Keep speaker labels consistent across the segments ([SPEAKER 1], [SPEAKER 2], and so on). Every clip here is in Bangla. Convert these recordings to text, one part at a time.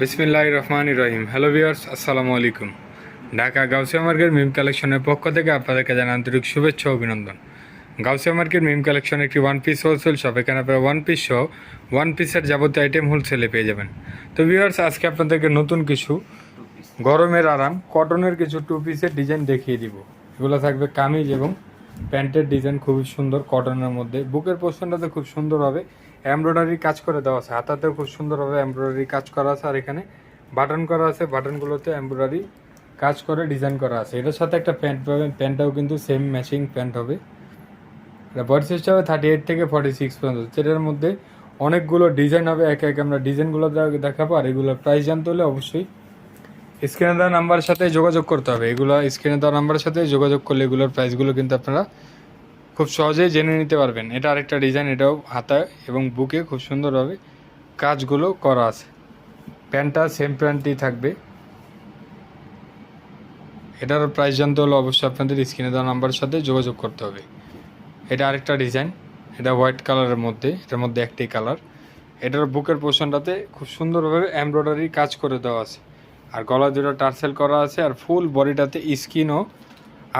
[SPEAKER 1] বিসমিল্লাহ রহমান রহিম। হ্যালো ভিউয়ার্স আসসালামু আলাইকুম। ঢাকা গাউসিয়া মার্কেট মিম কালেকশনের পক্ষ থেকে আপনাদেরকে জানাই আন্তরিক শুভেচ্ছা অভিনন্দন। গাউসিয়া মার্কেট মিম কালেকশন একটি ওয়ান পিস হোলসেল শপ এখানে আপনারা ওয়ান পিস সহ ওয়ান পিসের যাবতীয় আইটেম হোলসেলে পেয়ে যাবেন। তো ভিউয়ার্স আজকে আপনাদেরকে নতুন কিছু গরমের আরাম কটনের কিছু টু পিসের ডিজাইন দেখিয়ে দিব। এগুলো থাকবে কামিজ এবং প্যান্টের ডিজাইন খুবই সুন্দর কটনের মধ্যে। বুকের পোর্শনটাতে খুব সুন্দর হবে। এমব্রয়ডারি কাজ করে দেওয়া আছে। হাতাতেও খুব সুন্দরভাবে এমব্রয়ডারি কাজ করা আছে। আর এখানে বাটন করা আছে। বাটনগুলোতে এমব্রয়ডারি কাজ করে ডিজাইন করা আছে। এটার সাথে একটা প্যান্ট পাবেন। প্যান্টটাও কিন্তু সেম ম্যাচিং প্যান্ট হবে। বডি সাইজটা হবে থার্টি এইট থেকে ফর্টি সিক্স পর্যন্ত। যেটার মধ্যে অনেকগুলো ডিজাইন হবে। একে এক আমরা ডিজাইনগুলো দেখাবো। আর এগুলোর প্রাইস জানতে হলে অবশ্যই স্ক্রিনে দেওয়া নাম্বারের সাথে যোগাযোগ করতে হবে। এগুলো স্ক্রিনে দেওয়া নাম্বারের সাথে যোগাযোগ করলে এগুলোর প্রাইসগুলো কিন্তু আপনারা খুব সহজেই জেনে নিতে পারবেন। এটা আরেকটা ডিজাইন এটাও হাতা এবং বুকে খুব সুন্দরভাবে কাজগুলো করা আছে। প্যান্টটা সেম প্যান্টই থাকবে। এটার প্রাইস জানতে হলে অবশ্যই আপনাদের স্ক্রিনে দেওয়া নাম্বারের সাথে যোগাযোগ করতে হবে। এটা আরেকটা ডিজাইন এটা হোয়াইট কালারের মধ্যে, এটার মধ্যে একটি কালার এটার বুকের পোর্শনটাতে খুব সুন্দরভাবে এমব্রয়ডারি কাজ করে দেওয়া আছে। আর গলা দুটো টার্সেল করা আছে আর ফুল বডিটাতে স্কিনও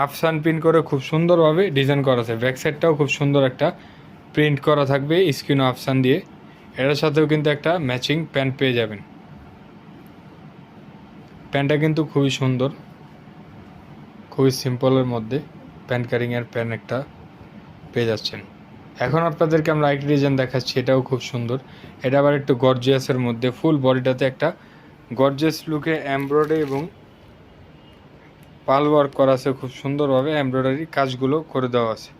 [SPEAKER 1] আফসান প্রিন্ট করে খুব সুন্দরভাবে ডিজাইন করা আছে। ব্যাক সাইডটাও খুব সুন্দর একটা প্রিন্ট করা থাকবে স্কিন ও আফসান দিয়ে। এটার সাথেও কিন্তু একটা ম্যাচিং প্যান্ট পেয়ে যাবেন। প্যান্টটা কিন্তু খুবই সুন্দর। খুবই সিম্পলের মধ্যে প্যান্ট কারিংয়ের প্যান্ট একটা পেয়ে যাচ্ছেন। এখন আপনাদেরকে আমরা আরেকটি ডিজাইন দেখাচ্ছি, এটাও খুব সুন্দর। এটা আবার একটু গর্জিয়াসের মধ্যে, ফুল বডিটাতে একটা গর্জিয়াস লুকে এমব্রয়ডারি এবং পাল ওয়ার্ক করা আছে, খুব সুন্দরভাবে এমব্রয়ডারি কাজগুলো করে দেওয়া আছে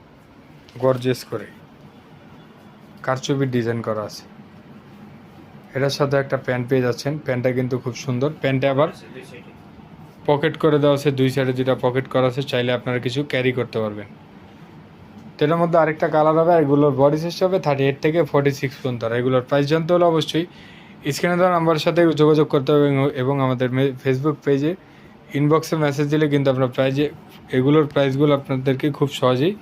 [SPEAKER 1] গর্জেস করে। কারচুপির ডিজাইন করা আছে। এটার সাথে একটা প্যান্ট পেয়ে যাচ্ছেন, প্যান্টটা কিন্তু খুব সুন্দর। প্যান্টে আবার পকেট করে দেওয়া আছে, দুই সাইডে দুইটা পকেট করা আছে, চাইলে আপনারা কিছু ক্যারি করতে পারবেন। এটার মধ্যে আরেকটা কালার হবে, এগুলোর বডি সাইজ হবে থার্টি এইট থেকে ফর্টি সিক্স পর্যন্ত। আর এগুলোর প্রাইস জানতে হলে অবশ্যই স্ক্রিনে দেওয়া নাম্বারের সাথে যোগাযোগ করতে হবে এবং আমাদের ফেসবুক পেজে ইনবক্সে মেসেজ দিলে কিন্তু আপনার প্রাইজে এগুলোর প্রাইসগুলো আপনাদেরকে খুব সহজেই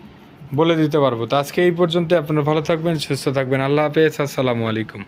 [SPEAKER 1] বলে দিতে পারব। তো আজকে এই পর্যন্ত আপনারা ভালো থাকবেন, সুস্থ থাকবেন। আল্লাহ হাফেজ, আসসালামু আলাইকুম।